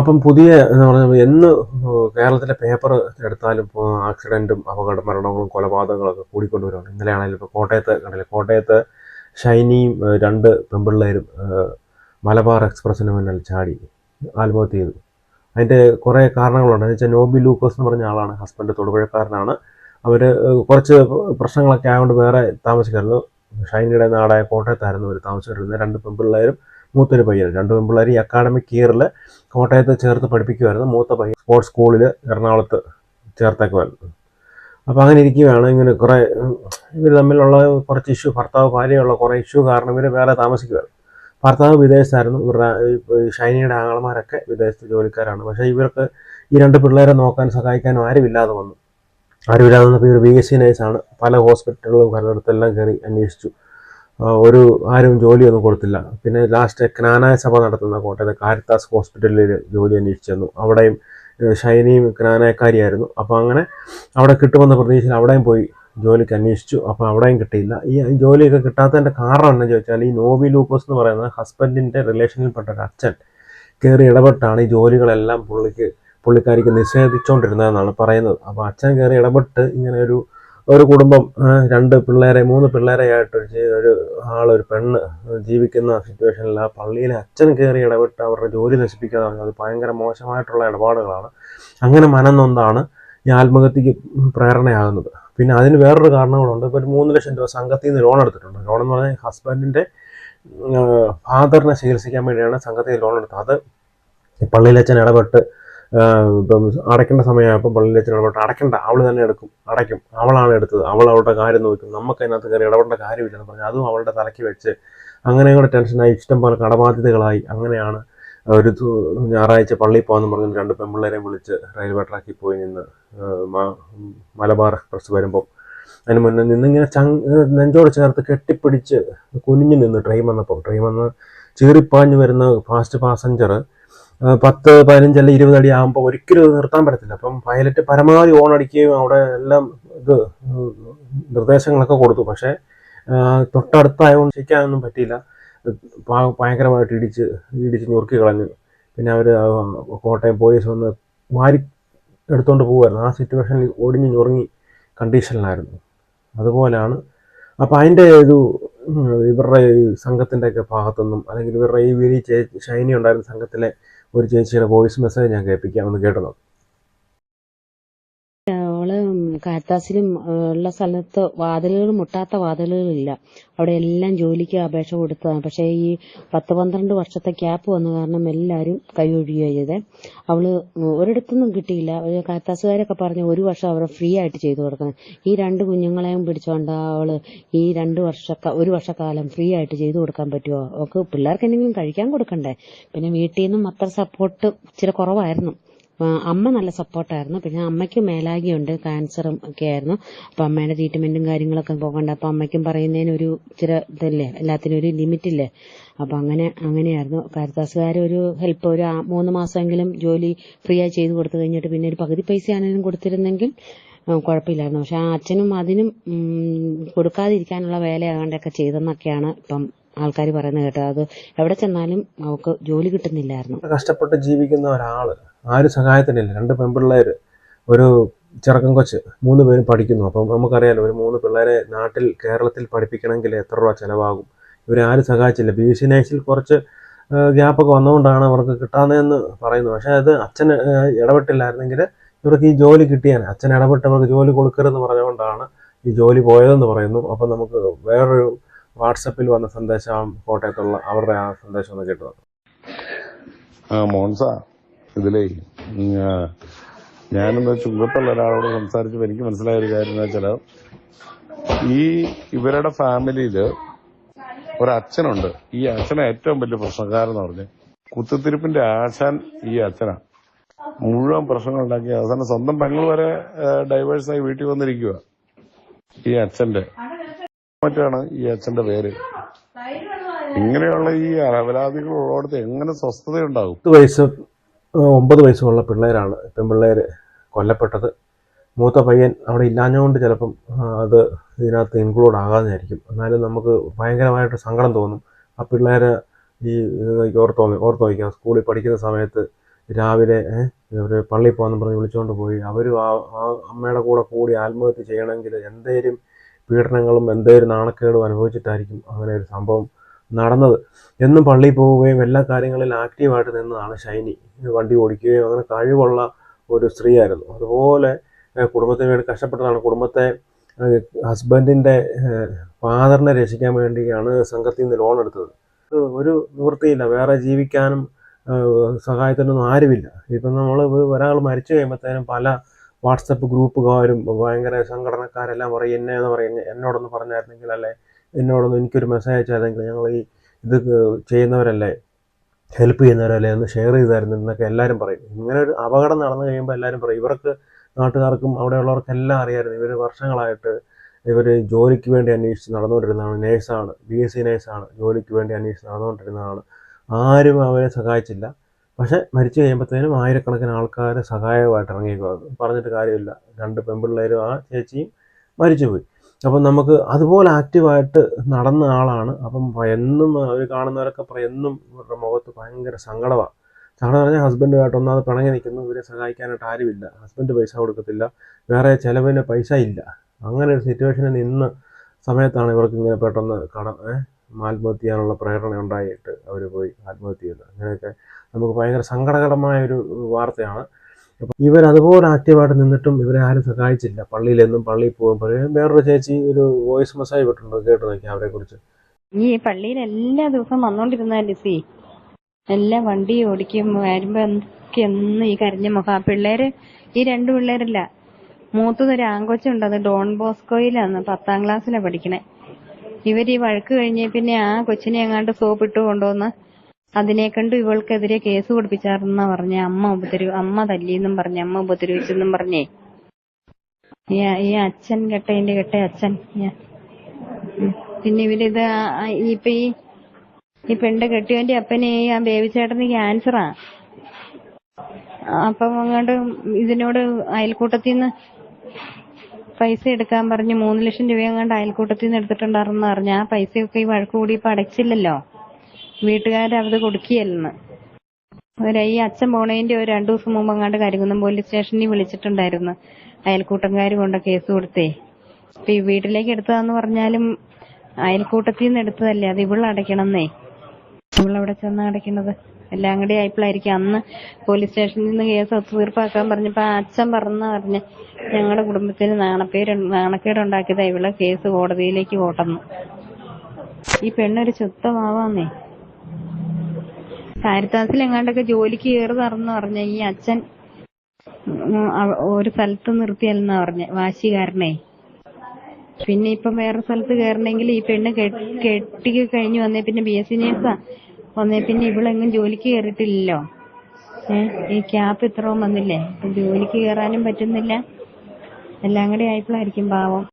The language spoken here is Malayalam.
അപ്പം പുതിയ എന്ന് പറഞ്ഞാൽ എന്ന് കേരളത്തിലെ പേപ്പർ എടുത്താലും ആക്സിഡന്റും അപകട മരണങ്ങളും കൊലപാതകങ്ങളൊക്കെ കൂടിക്കൊണ്ടുവരുവാണ്. ഇന്നലെ ആണെങ്കിലും ഇപ്പോൾ കോട്ടയത്ത് കണ്ടില്ലേ? കോട്ടയത്ത് ഷൈനിയും രണ്ട് പെമ്പിള്ളേരും മലബാർ എക്സ്പ്രസ്സിന് മുന്നിൽ ചാടി ആത്മഹത്യ ചെയ്തു. അതിന്റെ കുറേ കാരണങ്ങളുണ്ട്. എന്ന് വെച്ചാൽ നോബി ലൂക്കോസ് എന്ന് പറഞ്ഞ ആളാണ് ഹസ്ബൻഡ് തൊടുപുഴക്കാരനാണ്. അവർ കുറച്ച് പ്രശ്നങ്ങളൊക്കെ ആയതുകൊണ്ട് വേറെ താമസിക്കായിരുന്നു ഷൈനിയുടെ നാടായ കോട്ടയത്തായിരുന്നു അവർ താമസിച്ചിരുന്നത്. രണ്ട് പെമ്പിള്ളേരും മൂത്തൊരു പയ്യൻ. രണ്ട് പെൺപിള്ളേർ ഈ അക്കാഡമിക് ഇയറിൽ കോട്ടയത്ത് ചേർത്ത് പഠിപ്പിക്കുമായിരുന്നു മൂത്ത പയ്യൻ സ്പോർട്സ് സ്കൂളിൽ എറണാകുളത്ത് ചേർത്തേക്കുമായിരുന്നു അപ്പോൾ അങ്ങനെ ഇരിക്കുകയാണ്. ഇങ്ങനെ കുറേ ഇവർ തമ്മിലുള്ള കുറച്ച് ഇഷ്യൂ ഭർത്താവ് ഭാര്യയുള്ള കുറേ ഇഷ്യൂ കാരണം ഇവർ വേറെ താമസിക്കുമായിരുന്നു ഭർത്താവ് വിദേശത്തായിരുന്നു. ഇവരുടെ ഷൈനിയുടെ ആങ്ങളമാരൊക്കെ വിദേശത്ത് ജോലിക്കാരാണ്. പക്ഷേ ഇവർക്ക് ഈ രണ്ട് പിള്ളേരെ നോക്കാൻ സഹായിക്കാനും ആരുമില്ലാതെ വന്നു. ആരുമില്ലാതെ വന്നപ്പോൾ ഇവർ ബി എസ് സി നേഴ്സാണ് പല ഹോസ്പിറ്റലുകളും പലയിടത്തെല്ലാം കയറി അന്വേഷിച്ചു. ഒരു ആരും ജോലിയൊന്നും കൊടുത്തില്ല. പിന്നെ ലാസ്റ്റ് ക്നാനായ സഭ നടത്തുന്ന കോട്ടയത്തെ കാരിത്താസ് ഹോസ്പിറ്റലിൽ ജോലി അന്വേഷിച്ചു അവിടെയും ഷൈനിയും ക്നാനായക്കാരിയായിരുന്നു. അപ്പോൾ അങ്ങനെ അവിടെ കിട്ടുമെന്ന പ്രതീക്ഷയിൽ അവിടെയും പോയി ജോലിക്ക് അന്വേഷിച്ചു. അപ്പോൾ അവിടെയും കിട്ടിയില്ല. ഈ ജോലിയൊക്കെ കിട്ടാത്തതിന്റെ കാരണം എന്ന് ചോദിച്ചാൽ ഈ നോബി ലൂക്കോസ് എന്ന് പറയുന്ന ഹസ്ബൻഡിന്റെ റിലേഷനിൽപ്പെട്ട ഒരു അച്ഛൻ കയറി ഇടപെട്ടാണ് ഈ ജോലികളെല്ലാം പുള്ളിക്ക് പുള്ളിക്കാരിക്ക് നിഷേധിച്ചുകൊണ്ടിരുന്നതെന്നാണ് പറയുന്നത്. അപ്പോൾ അച്ഛൻ കയറി ഇടപെട്ട് ഇങ്ങനെ ഒരു ഒരു കുടുംബം രണ്ട് പിള്ളേരെ മൂന്ന് പിള്ളേരെ ആയിട്ട് ഒരു ആളൊരു പെണ്ണ് ജീവിക്കുന്ന സിറ്റുവേഷനിൽ ആ പള്ളിയിലെ അച്ഛൻ കയറി ഇടപെട്ട് അവരുടെ ജോലി നശിപ്പിക്കാതെ അത് ഭയങ്കര മോശമായിട്ടുള്ള ഇടപാടുകളാണ്. അങ്ങനെ മനന്നൊന്നാണ് ഈ ആത്മഹത്യക്ക് പ്രേരണയാകുന്നത്. പിന്നെ അതിന് വേറൊരു കാരണങ്ങളുണ്ട്. ഇപ്പോൾ ഒരു മൂന്ന് ലക്ഷം രൂപ സംഘത്തിൽ നിന്ന് ലോൺ എടുത്തിട്ടുണ്ട്. ലോൺ എന്ന് പറഞ്ഞാൽ ഹസ്ബൻഡിന്റെ ഫാദറിനെ ചികിത്സിക്കാൻ വേണ്ടിയാണ് സംഘത്തിൽ ലോൺ എടുത്തത്. അത് പള്ളിയിലച്ഛൻ ഇടപെട്ട് ഇപ്പം അടയ്ക്കേണ്ട സമയമായപ്പോൾ പള്ളിയിലച്ഛൻ ഇടപെട്ട് അടയ്ക്കണ്ട അവൾ തന്നെ എടുക്കും അടയ്ക്കും. അവളാണ് എടുത്തത് അവൾ അവളുടെ കാര്യം നോക്കും. നമുക്ക് അതിനകത്ത് കയറി ഇടപെടേണ്ട കാര്യമില്ലെന്ന് പറഞ്ഞു അതും അവളുടെ തലയ്ക്ക് വെച്ച് അങ്ങനെ കൂടെ ടെൻഷനായി ഇഷ്ടം പോലെ കടബാധ്യതകളായി. അങ്ങനെയാണ് ഒരു ഞായറാഴ്ച പള്ളിയിൽ പോകാമെന്ന് പറഞ്ഞ് രണ്ട് പെൺപിള്ളേരെയും വിളിച്ച് റെയിൽവേ ട്രാക്കിൽ പോയി നിന്ന് മലബാർ എക്സ്പ്രസ് വരുമ്പോൾ അതിന് മുന്നേ നിന്നിങ്ങനെ ചങ് നെഞ്ചോട് ചേർത്ത് കെട്ടിപ്പിടിച്ച് കുനിഞ്ഞു നിന്ന് ട്രെയിൻ വന്നപ്പോൾ ട്രെയിൻ വന്ന് ചീറിപ്പാഞ്ഞ് വരുന്ന ഫാസ്റ്റ് പാസഞ്ചർ പത്ത് പതിനഞ്ചല്ല ഇരുപത് അടി ആകുമ്പോൾ ഒരിക്കലും നിർത്താൻ പറ്റത്തില്ല. അപ്പം പൈലറ്റ് പരമാവധി ഓൺ അടിക്കുകയും അവിടെ എല്ലാം ഇത് നിർദ്ദേശങ്ങളൊക്കെ കൊടുത്തു. പക്ഷേ തൊട്ടടുത്തായതുകൊണ്ട് ശരിക്കാനൊന്നും പറ്റിയില്ല. ഭയങ്കരമായിട്ട് ഇടിച്ച് ഇടിച്ച് ഞുറുക്കി കളഞ്ഞു. പിന്നെ അവർ കോട്ടയം പോലീസ് വന്ന് മാരി എടുത്തുകൊണ്ട് പോകുമായിരുന്നു ആ സിറ്റുവേഷനിൽ ഒടിഞ്ഞ് ഞുറുങ്ങി കണ്ടീഷനിലായിരുന്നു. അതുപോലെയാണ്. അപ്പോൾ അതിന്റെ ഒരു ഇവരുടെ ഈ സംഘത്തിന്റെ ഒക്കെ ഭാഗത്തുനിന്നും അല്ലെങ്കിൽ ഇവരുടെ ഈ ചേ ഷൈനി ഉണ്ടായിരുന്ന സംഘത്തിലെ ഒരു ചേച്ചിയുടെ വോയിസ് മെസ്സേജ് ഞാൻ കേൾപ്പിക്കാം ഒന്ന് കേട്ടോ അവൾ കാറ്റാസിലും ഉള്ള സ്ഥലത്ത് വാതിലുകൾ മുട്ടാത്ത വാതിലുകളില്ല. അവിടെ എല്ലാം ജോലിക്ക് അപേക്ഷ കൊടുത്തതാണ്. പക്ഷേ ഈ പത്ത് പന്ത്രണ്ട് വർഷത്തെ ക്യാപ്പ് വന്ന കാരണം എല്ലാവരും കൈ ചെയ്തേ അവൾ ഒരിടത്തൊന്നും കിട്ടിയില്ല. ഒരു കാറ്റാസുകാരൊക്കെ പറഞ്ഞു ഒരു വർഷം അവരെ ഫ്രീ ആയിട്ട് ചെയ്തു കൊടുക്കണം. ഈ രണ്ട് കുഞ്ഞുങ്ങളെയും പിടിച്ചോണ്ട് അവൾ ഈ രണ്ട് വർഷ ഒരു വർഷക്കാലം ഫ്രീ ആയിട്ട് ചെയ്തു കൊടുക്കാൻ പറ്റുമോ അവൾക്ക് പിള്ളേർക്ക് എന്തെങ്കിലും കഴിക്കാൻ കൊടുക്കണ്ടേ? പിന്നെ വീട്ടിൽ നിന്നും അത്ര സപ്പോർട്ട് ഇച്ചിരി കുറവായിരുന്നു. അമ്മ നല്ല സപ്പോർട്ടായിരുന്നു. പിന്നെ അമ്മയ്ക്ക് മേലാകിയുണ്ട് ക്യാൻസറും ഒക്കെ ആയിരുന്നു അപ്പൊ അമ്മയുടെ ട്രീറ്റ്മെന്റും കാര്യങ്ങളൊക്കെ പോകണ്ട. അപ്പൊ അമ്മയ്ക്കും പറയുന്നതിന് ഒരു ഇച്ചിരി ഇതല്ലേ? എല്ലാത്തിനും ഒരു ലിമിറ്റില്ലേ? അപ്പം അങ്ങനെ അങ്ങനെയായിരുന്നു. കാരിത്താസുകാർ ഒരു ഹെൽപ്പ് ഒരു മൂന്ന് മാസമെങ്കിലും ജോലി ഫ്രീ ആയി ചെയ്ത് കൊടുത്തു കഴിഞ്ഞിട്ട് പിന്നെ ഒരു പകുതി പൈസ ആണെങ്കിലും കൊടുത്തിരുന്നെങ്കിൽ കുഴപ്പമില്ലായിരുന്നു. പക്ഷെ ആ അച്ഛനും അതിനും കൊടുക്കാതിരിക്കാനുള്ള വേലയാകാണ്ടൊക്കെ ചെയ്തെന്നൊക്കെയാണ് ഇപ്പം ആൾക്കാർ പറയുന്നത് കേട്ടോ അത് എവിടെ ചെന്നാലും അവൾക്ക് ജോലി കിട്ടുന്നില്ലായിരുന്നു. കഷ്ടപ്പെട്ട് ജീവിക്കുന്ന ഒരാൾ ആരും സഹായത്തിനില്ല. രണ്ട് പെൺപിള്ളേർ ഒരു ചെറുക്കൻ കൊച്ച് മൂന്ന് പേരും പഠിക്കുന്നു. അപ്പം നമുക്കറിയാലോ ഒരു മൂന്ന് പിള്ളേരെ നാട്ടിൽ കേരളത്തിൽ പഠിപ്പിക്കണമെങ്കിൽ എത്ര രൂപ ചിലവാകും? ഇവരെ ആരും സഹായിച്ചില്ല. ബി എസ് സി നേഴ്സിൽ കുറച്ച് ഗ്യാപ്പൊക്കെ വന്നുകൊണ്ടാണ് അവർക്ക് കിട്ടാത്തതെന്ന് പറയുന്നു പക്ഷെ അത് അച്ഛൻ ഇടപെട്ടില്ലായിരുന്നെങ്കിൽ ഇവർക്ക് ഈ ജോലി കിട്ടിയാൽ അച്ഛൻ ഇടപെട്ട് അവർക്ക് ജോലി കൊടുക്കരുതെന്ന് പറഞ്ഞുകൊണ്ടാണ് ഈ ജോലി പോയതെന്ന് പറയുന്നു. അപ്പം നമുക്ക് വേറൊരു വാട്സപ്പിൽ വന്ന സന്ദേശം കോട്ടയത്തുള്ള അവരുടെ ആ സന്ദേശം ഒന്ന് ആ മോൻസ ഇതിലേ ഞാനെന്ന് ചുങ്കത്തുള്ള ഒരാളോട് സംസാരിച്ചപ്പോൾ എനിക്ക് മനസ്സിലായ ഒരു കാര്യം എന്ന് വെച്ചാൽ ഈ ഇവരുടെ ഫാമിലിയിൽ ഒരച്ഛനുണ്ട്. ഈ അച്ഛനെ ഏറ്റവും വലിയ പ്രശ്നക്കാരെന്ന് പറഞ്ഞ് കുത്തിത്തിരിപ്പിന്റെ ആശാൻ ഈ അച്ഛനാണ് മുഴുവൻ പ്രശ്നങ്ങൾ ഉണ്ടാക്കി അവസാനം സ്വന്തം പെങ്ങൾ വരെ ഡൈവേഴ്സായി വീട്ടിൽ വന്നിരിക്കുക ഈ അച്ഛന്റെ. മറ്റാണ് ഈ അച്ഛന്റെ പേര്? ഇങ്ങനെയുള്ള ഈ അപരാധികൾ ഉള്ളിടത്ത് എങ്ങനെ സ്വസ്ഥതയുണ്ടാകും? പത്ത് വയസ്സ് ഒമ്പത് വയസ്സുള്ള പിള്ളേരാണ് പെൺപിള്ളേർ കൊല്ലപ്പെട്ടത്. മൂത്ത പയ്യൻ അവിടെ ഇല്ലാഞ്ഞുകൊണ്ട് ചിലപ്പം അത് ഇതിനകത്ത് ഇൻക്ലൂഡ് ആകാതെയായിരിക്കും. എന്നാലും നമുക്ക് ഭയങ്കരമായിട്ട് സങ്കടം തോന്നും. ആ പിള്ളേർ ഈ ഓർത്തോ ഓർത്ത് വയ്ക്കാം. സ്കൂളിൽ പഠിക്കുന്ന സമയത്ത് രാവിലെ ഇവർ പള്ളിയിൽ പോകാമെന്ന് പറഞ്ഞ് വിളിച്ചുകൊണ്ട് പോയി. അവരും ആ അമ്മയുടെ കൂടെ കൂടി ആത്മഹത്യ ചെയ്യണമെങ്കിൽ എന്തേലും പീഡനങ്ങളും എന്തേലും നാണക്കേടും അനുഭവിച്ചിട്ടായിരിക്കും അങ്ങനെ ഒരു സംഭവം നടന്നത്. എന്നും പള്ളിയിൽ പോവുകയും എല്ലാ കാര്യങ്ങളിലും ആക്റ്റീവായിട്ട് നിന്നതാണ് ഷൈനി. വണ്ടി ഓടിക്കുകയും അങ്ങനെ കഴിവുള്ള ഒരു സ്ത്രീയായിരുന്നു. അതുപോലെ കുടുംബത്തിന് വേണ്ടി കഷ്ടപ്പെട്ടതാണ്. കുടുംബത്തെ ഹസ്ബൻഡിന്റെ ഫാദറിനെ രക്ഷിക്കാൻ വേണ്ടിയാണ് സംഘത്തിൽ നിന്ന് ലോൺ എടുത്തത്. ഒരു നിവൃത്തിയില്ല. വേറെ ജീവിക്കാനും സഹായത്തിനൊന്നും ആരുമില്ല. ഇപ്പം നമ്മൾ ഒരാൾ മരിച്ചു കഴിയുമ്പോഴത്തേനും പല വാട്സപ്പ് ഗ്രൂപ്പുകാരും ഭയങ്കര സംഘടനക്കാരെല്ലാം പറയും എന്നെ എന്ന് പറയും. എന്നോടൊന്ന് പറഞ്ഞായിരുന്നെങ്കിൽ അല്ലെ? എന്നോടൊന്ന് എനിക്കൊരു മെസ്സേജ് അയച്ചായിരുന്നെങ്കിൽ ഞങ്ങൾ ഈ ഇത് ചെയ്യുന്നവരല്ലേ? ഹെൽപ്പ് ചെയ്യുന്നവരല്ലേ? എന്ന് ഷെയർ ചെയ്തായിരുന്നു എന്നൊക്കെ എല്ലാവരും പറയും. ഇങ്ങനെ ഒരു അപകടം നടന്നു കഴിയുമ്പോൾ എല്ലാവരും പറയും. ഇവർക്ക് നാട്ടുകാർക്കും അവിടെയുള്ളവർക്കെല്ലാം അറിയായിരുന്നു. ഇവർ വർഷങ്ങളായിട്ട് ഇവർ ജോലിക്ക് വേണ്ടി അന്വേഷിച്ച് നടന്നുകൊണ്ടിരുന്നതാണ്. നേഴ്സാണ് ബി എസ് സി നേഴ്സാണ് ജോലിക്ക് വേണ്ടി അന്വേഷിച്ച് നടന്നുകൊണ്ടിരുന്നതാണ്. ആരും അവരെ സഹായിച്ചില്ല. പക്ഷെ മരിച്ചു കഴിയുമ്പോഴത്തേനും ആയിരക്കണക്കിന് ആൾക്കാർ സഹായമായിട്ട് ഇറങ്ങിയേക്കും പറഞ്ഞിട്ട് കാര്യമില്ല. രണ്ട് പെൺപിള്ളേരും ആ ചേച്ചിയും മരിച്ചുപോയി. അപ്പം നമുക്ക് അതുപോലെ ആക്റ്റീവായിട്ട് നടന്ന ആളാണ്. അപ്പം എന്നും അവർ കാണുന്നവരൊക്കെ എന്നും ഇവരുടെ മുഖത്ത് ഭയങ്കര സങ്കടമാണ് സങ്കടം പറഞ്ഞാൽ ഹസ്ബൻഡുമായിട്ട് ഒന്നാമത് പിണങ്ങി നിൽക്കുന്നു. ഇവരെ സഹായിക്കാനായിട്ട് ആരുമില്ല. ഹസ്ബൻഡ് പൈസ കൊടുക്കത്തില്ല. വേറെ ചിലവിന് പൈസ ഇല്ല. അങ്ങനെ ഒരു സിറ്റുവേഷനിൽ നിന്ന് സമയത്താണ് ഇവർക്ക് ഇങ്ങനെ പെട്ടെന്ന് കട ആത്മഹത്യ ചെയ്യാനുള്ള പ്രേരണ ഉണ്ടായിട്ട് അവർ പോയി ആത്മഹത്യ ചെയ്തത് അങ്ങനെയൊക്കെ നമുക്ക് ഭയങ്കര സങ്കടകരമായ ഒരു വാർത്തയാണ്. അപ്പം ഇവരതുപോലെ ആക്റ്റീവായിട്ട് നിന്നിട്ടും ഇവരെ ആരും സഹായിച്ചില്ല. പള്ളിയിലെന്നും പള്ളിയിൽ പോകുമ്പോൾ വേറൊരു ചേച്ചി ഒരു വോയിസ് മെസ്സേജ് വിട്ടിട്ടുണ്ട് കേട്ട് നോക്കി അവരെ കുറിച്ച്. ഈ പള്ളിയിൽ എല്ലാ ദിവസവും വന്നോണ്ടിരുന്ന ലിസി എല്ലാ വണ്ടി ഓടിക്കും വരുമ്പോ എന്തൊക്കെ എന്ന് ഈ കരിഞ്ഞ മുഖം ആ പിള്ളേര് ഈ രണ്ടു പിള്ളേരല്ല. മൂത്തതൊരു ആങ്കോച്ചുണ്ട് അത് ഡോൺ ബോസ്കോയിലാണ്. പത്താം ക്ലാസ്സിലാ പഠിക്കണേ. ഇവർ ഈ വഴക്ക് കഴിഞ്ഞ പിന്നെ ആ കൊച്ചിനെ എങ്ങാണ്ട് സോപ്പ് ഇട്ട് കൊണ്ടുവന്ന് അതിനെ കണ്ട് ഇവൾക്കെതിരെ കേസ് കൊടുപ്പിച്ചാർന്നാ പറഞ്ഞ. അമ്മ ഉപദ്രവ അമ്മ തല്ലിയെന്നും പറഞ്ഞ അമ്മ ഉപദ്രവിച്ചെന്നും പറഞ്ഞേ. ഈ അച്ഛൻ കെട്ട അച്ഛൻ ഞാൻ അച്ഛൻ പിന്നെ ഇവരിത് ഇപ്പൊ ഈ ഈ പെണ്ണ് കെട്ടിയവന്റെ അപ്പനെ ആ ബേബി ചേട്ടന് ക്യാൻസറാ. അപ്പം അങ്ങോട്ട് ഇതിനോട് അയൽക്കൂട്ടത്തിൽ നിന്ന് പൈസ എടുക്കാൻ പറഞ്ഞ് മൂന്ന് ലക്ഷം രൂപ എങ്ങാണ്ട് അയൽക്കൂട്ടത്തിൽ നിന്ന് എടുത്തിട്ടുണ്ടായിരുന്നു പറഞ്ഞു ആ പൈസയൊക്കെ ഈ വഴക്ക് കൂടി ഇപ്പൊ അടച്ചില്ലല്ലോ. വീട്ടുകാരത് കൊടുക്കുകയല്ലെന്ന്. ഒരു ഈ അച്ഛൻ പോണേന്റെ ഒരു രണ്ടു ദിവസം മുമ്പ് അങ്ങാണ്ട് കരികുന്നം പോലീസ് സ്റ്റേഷനിൽ വിളിച്ചിട്ടുണ്ടായിരുന്നു അയൽക്കൂട്ടംകാർ കൊണ്ട കേസ് കൊടുത്തേ. ഇപ്പൊ ഈ വീട്ടിലേക്ക് എടുത്തതാന്ന് പറഞ്ഞാലും അയൽക്കൂട്ടത്തിൽ നിന്ന് എടുത്തതല്ലേ? അത് ഇവൾ അടയ്ക്കണമെന്നേ. ഇവിടെ ചെന്ന് അടയ്ക്കണത്? എല്ലാം കൂടി ആയപ്പോഴായിരിക്കും അന്ന് പോലീസ് സ്റ്റേഷനിൽ നിന്ന് കേസ് ഒത്തുതീർപ്പാക്കാൻ പറഞ്ഞപ്പോ ആ അച്ഛൻ പറഞ്ഞ പറഞ്ഞ് ഞങ്ങളുടെ കുടുംബത്തിന് നാണപ്പേര് നാണക്കേടുണ്ടാക്കിയതാ ഇവളെ കേസ് കോടതിയിലേക്ക് പോട്ടെന്ന് ഈ പെണ്ണൊരു ശുദ്ധമാവാന്നേ. കാരിത്താസിൽ എങ്ങാണ്ടൊക്കെ ജോലിക്ക് കയറുതറന്ന് പറഞ്ഞ ഈ അച്ഛൻ ഒരു സ്ഥലത്ത് നിർത്തിയല്ലെന്നാ പറഞ്ഞ വാശികാരനെ പിന്നെ ഇപ്പം വേറെ സ്ഥലത്ത് കയറണമെങ്കിൽ ഈ പെണ്ണ് കെട്ടി കഴിഞ്ഞു വന്നേ. പിന്നെ ബി എസ് സി നേഴ്സാ വന്നേ. പിന്നെ ഇവളെങ്ങും ജോലിക്ക് കയറിയിട്ടില്ലല്ലോ ഏഹ് ഈ ക്യാപ്പ് ഇത്രയും വന്നില്ലേ? ജോലിക്ക് കയറാനും പറ്റുന്നില്ല. എല്ലാം കൂടെ ആയപ്പോഴായിരിക്കും പാവം.